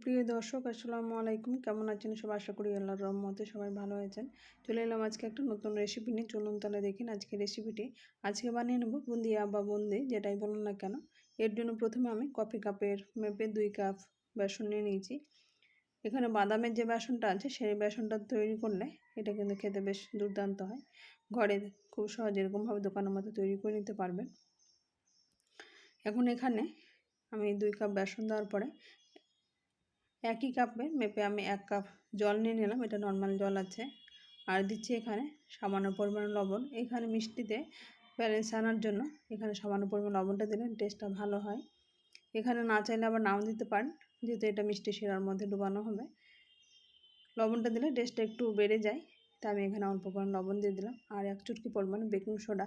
সুপ্রিয় দর্শক, আসসালামু আলাইকুম। কেমন আছেন সবাই আশা করি আল্লাহর রহমতে সবাই ভালো আছেন। চলে এলাম আজকে একটা নতুন রেসিপি নিয়ে। চলুন তাহলে দেখেন আজকে রেসিপিটি আজকে বানিয়ে নেব বুন্দিয়া বা বুন্দি, যেটাই বলুন না কেন। এর জন্য প্রথমে আমি কফি কাপের মেপে দুই কাপ বেসন নিয়ে নিয়েছি। এখানে বাদামের যে বেসনটা আছে, সেই বেসনটা তৈরি করলে এটা কিন্তু খেতে বেশ দুর্দান্ত হয়। ঘরে খুব সহজ এরকমভাবে দোকানের মতো তৈরি করে নিতে পারবেন। এখন এখানে আমি দুই কাপ বেসন দেওয়ার পরে একই কাপে মেপে আমি এক কাপ জল নিয়ে নিলাম, এটা নর্মাল জল আছে। আর দিচ্ছি এখানে সামান্য পরিমাণ লবণ। এখানে মিষ্টিতে ব্যালেন্স আনার জন্য এখানে সামান্য পরিমাণ লবণটা দিলে টেস্টটা ভালো হয়। এখানে না চাইলে আবার নাও দিতে পারেন, যেহেতু এটা মিষ্টি শিরার মধ্যে ডুবানো হবে। লবণটা দিলে টেস্টটা একটু বেড়ে যায়, তা আমি এখানে অল্প পরিমাণ লবণ দিয়ে দিলাম। আর এক চুটকি পরিমাণ বেকিং সোডা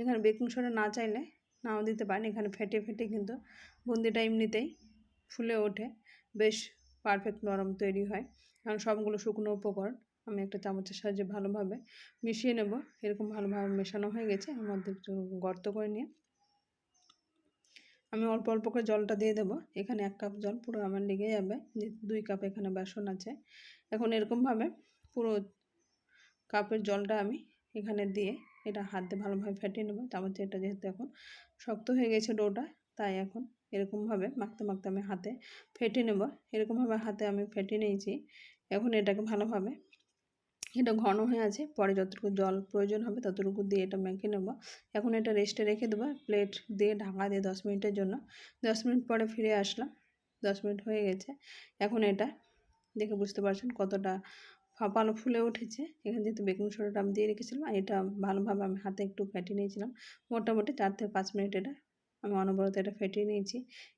এখানে বেকিং সোডা না চাইলে নাও দিতে পারেন। এখানে ফেটে ফেটে কিন্তু বুন্দিটা এমনিতেই ফুলে ওঠে। বেশ পারফেক্ট নরম তৈরি হয়। কারণ সবগুলো শুকনো উপকরণ, আমি একটা চামচের সাহায্যে ভালোভাবে মিশিয়ে নেব। এরকম ভালোভাবে মেশানো হয়ে গেছে একটু গর্ত করে নিয়ে। আমি অল্প অল্প করে জলটা দিয়ে দেবো। এখানে এক কাপ জল পুরো আমার লেগে যাবে যে দুই কাপ এখানে বেসন আছে। এখন এরকমভাবে পুরো কাপের জলটা আমি এখানে দিয়ে এটা হাত ভালোভাবে ফেটিয়ে নেব। চামচে এটা যেহেতু এখন শক্ত হয়ে গেছে ডোটা, তাই এখন এরকমভাবে মাখতে মাখতে আমি হাতে ফেটে নেব। এরকমভাবে হাতে আমি ফেটে নিয়েছি। এখন এটাকে ভালোভাবে এটা ঘন হয়ে আছে। পরে যতটুকু জল প্রয়োজন হবে ততটুকু দিয়ে এটা মেখে নেব। এখন এটা রেস্টে রেখে দেবো। প্লেট দিয়ে ঢাকা দিয়ে দশ মিনিটের জন্য। দশ মিনিট পরে ফিরে আসলাম। দশ মিনিট হয়ে গেছে। এখন এটা দেখে বুঝতে পারছেন কতটা ফাঁপানো ফুলে উঠেছে। এখানে যেহেতু বেকিং সোডাটা আমি দিয়ে রেখেছিলাম, এটা ভালোভাবে আমি হাতে একটু ফেটে নিয়েছিলাম। মোটামুটি চার থেকে পাঁচ মিনিট এটা আমি অনবরত এটা ফেটিয়ে নিয়েছি।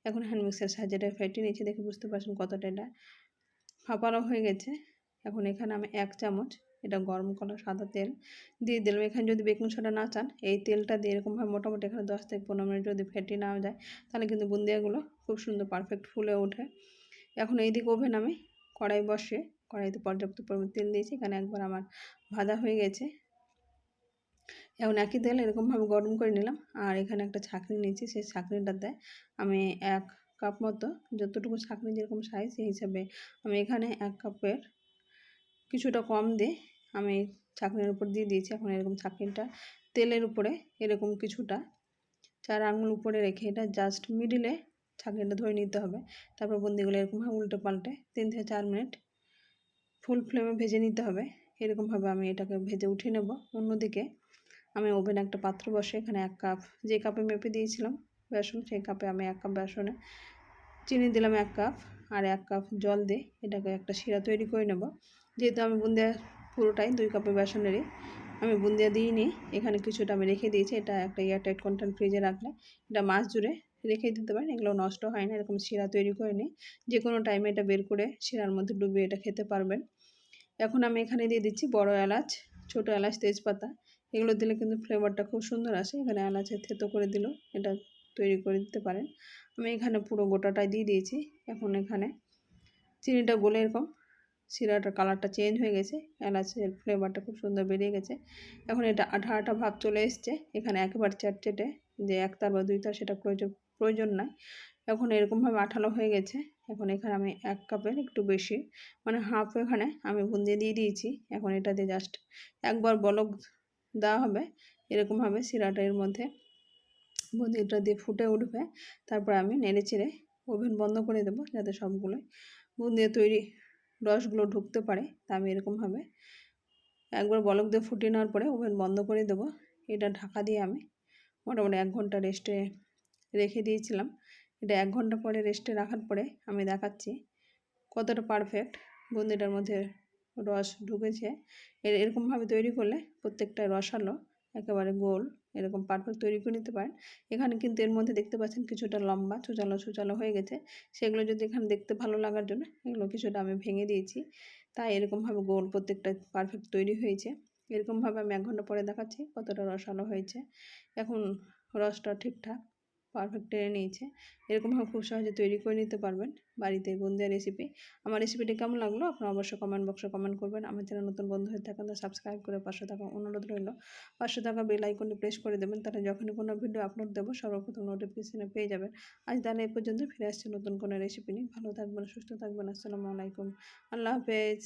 এখন হ্যান্ড মিক্সার সাহায্যে এটা ফেটিয়ে নিয়েছি, দেখে বুঝতে পারছেন কতটা এটা ফাঁপানো হয়ে গেছে। এখন এখানে আমি এক চামচ এটা গরম করা সাদা তেল দিয়ে দিলাম। এখানে যদি বেকিং সোডা না চান, এই তেলটা দিয়ে এরকমভাবে মোটামুটি এখানে দশ থেকে পনেরো মিনিট যদি ফেটিয়ে নেওয়া যায়, তাহলে কিন্তু বুন্দিয়াগুলো খুব সুন্দর পারফেক্ট ফুলে ওঠে। এখন এই দিকে ওভেন আমি কড়াই বসে কড়াইতে পর্যাপ্ত পরিমাণ তেল দিয়েছি। এখানে একবার আমার ভাজা হয়ে গেছে। এখন একই তেল এরকমভাবে গরম করে নিলাম। আর এখানে একটা ছাঁকনি নিয়েছি, সেই ছাঁকনিটাতে আমি এক কাপ মতো, যতটুকু ছাঁকনি যেরকম সাইজ সেই হিসাবে আমি এখানে এক কাপের কিছুটা কম দিয়ে আমি ছাঁকনির উপর দিয়ে দিয়েছি। এখন এরকম ছাঁকনিটা তেলের উপরে এরকম কিছুটা চার আঙুল উপরে রেখে এটা জাস্ট মিডিলে ছাঁকনিটা ধরে নিতে হবে। তারপর বন্দিগুলো এরকমভাবে উল্টে পাল্টে তিন থেকে চার মিনিট ফুল ফ্লেমে ভেজে নিতে হবে। এরকমভাবে আমি এটাকে ভেজে উঠিয়ে নেব। অন্যদিকে আমি ওভেনে একটা পাত্র বসে এখানে এক কাপ, যে কাপে মেপে দিয়েছিলাম বেসন, সেই কাপে আমি এক কাপ বেসনে চিনি দিলাম এক কাপ আর এক কাপ জল দিয়ে এটাকে একটা শিরা তৈরি করে নেব। যেহেতু আমি বুন্দিয়া পুরোটাই দুই কাপের বেসনেরই, আমি বুন্দিয়া দিইনি, এখানে কিছুটা আমি রেখে দিয়েছি, এটা একটা এয়ারটাইট কন্টেন্ট ফ্রিজে রাখলে এটা মাছ জুড়ে রেখে দিতে পারেন, এগুলো নষ্ট হয় না, এরকম শিরা তৈরি করে নিই যে কোনো টাইমে এটা বের করে শিরার মধ্যে ডুবিয়ে এটা খেতে পারবেন। এখন আমি এখানে দিয়ে দিচ্ছি বড় এলাচ, ছোটো এলাচ তেজপাতা এগুলো দিলে কিন্তু ফ্লেভারটা খুব সুন্দর আসে। এখানে এলাচের থেতো করে দিল, এটা তৈরি করে দিতে পারেন। আমি এখানে পুরো গোটাটাই দিয়ে দিয়েছি। এখন এখানে চিনিটা গলে এরকম, শিরাটার কালারটা চেঞ্জ হয়ে গেছে এলাচের ফ্লেভারটা খুব সুন্দর বেরিয়ে গেছে। এখন এটা আঠা আঠা ভাব চলে এসছে, এখানে একেবারে চেটে যে একতার বা দুইতার সেটা প্রয়োজন প্রয়োজন নাই। এখন এরকমভাবে আঠালো হয়ে গেছে। এখন এখানে আমি এক কাপের একটু বেশি মানে হাফ এখানে আমি বুন্দি দিয়ে দিয়েছি। এখন এটা দিয়ে জাস্ট একবার বলক দেওয়া হবে। এরকমভাবে শিরাটা মধ্যে। বুন্দিটা দিয়ে ফুটে উঠবে। তারপর আমি নেড়ে চেড়ে ওভেন বন্ধ করে দেবো যাতে সবগুলোই বুন্দিয়া তৈরি রসগুলো ঢুকতে পারে। তা আমি এরকমভাবে একবার বলক দিয়ে ফুটিয়ে নেওয়ার পরে ওভেন বন্ধ করে দেবো। এটা ঢাকা দিয়ে আমি মোটামুটি এক ঘণ্টা রেস্টে রেখে দিয়েছিলাম। এটা এক ঘণ্টা পরে রেস্টে রাখার পরে আমি দেখাচ্ছি কতটা পারফেক্ট বুন্দিটার মধ্যে রস ঢুকেছে। এর এরকমভাবে তৈরি করলে প্রত্যেকটা রসালো, একেবারে গোল, এরকম পারফেক্ট তৈরি করে নিতে পারেন। এখানে কিন্তু এর মধ্যে দেখতে পাচ্ছেন কিছুটা লম্বা, চুচালো চুচালো হয়ে গেছে। সেগুলো যদি এখানে দেখতে ভালো লাগার জন্য এগুলো কিছুটা আমি ভেঙে দিয়েছি। তাই এরকমভাবে গোল প্রত্যেকটা পারফেক্ট তৈরি হয়েছে। এরকমভাবে আমি এক ঘণ্টা পরে দেখাচ্ছি কতটা রসালো হয়েছে। এখন রসটা ঠিকঠাক পারফেক্ট টেনে নিয়েছে এরকমভাবে খুব সহজে তৈরি করে নিতে পারবেন বাড়িতে বুন্দিয়া রেসিপি আমার রেসিপিটি কেমন লাগল আপনারা অবশ্যই কমেন্ট বক্সে কমেন্ট করবেন। আমার চ্যানেল নতুন বন্ধু হয়ে থাকেন সাবস্ক্রাইব করে পাশে থাকা অনুরোধ রইল। পাশে থাকা বেল আইকনটি প্রেস করে দেবেন, তাহলে যখনই কোনো ভিডিও আপলোড দেবো সর্বপ্রথম নোটিফিকেশনে পেয়ে যাবেন। আজ তাহলে এ পর্যন্ত ফিরে আসছে নতুন কোনো রেসিপি নিয়ে। ভালো থাকবেন, সুস্থ থাকবেন, আসসালামু আলাইকুম। আল্লাহ হাফেজ।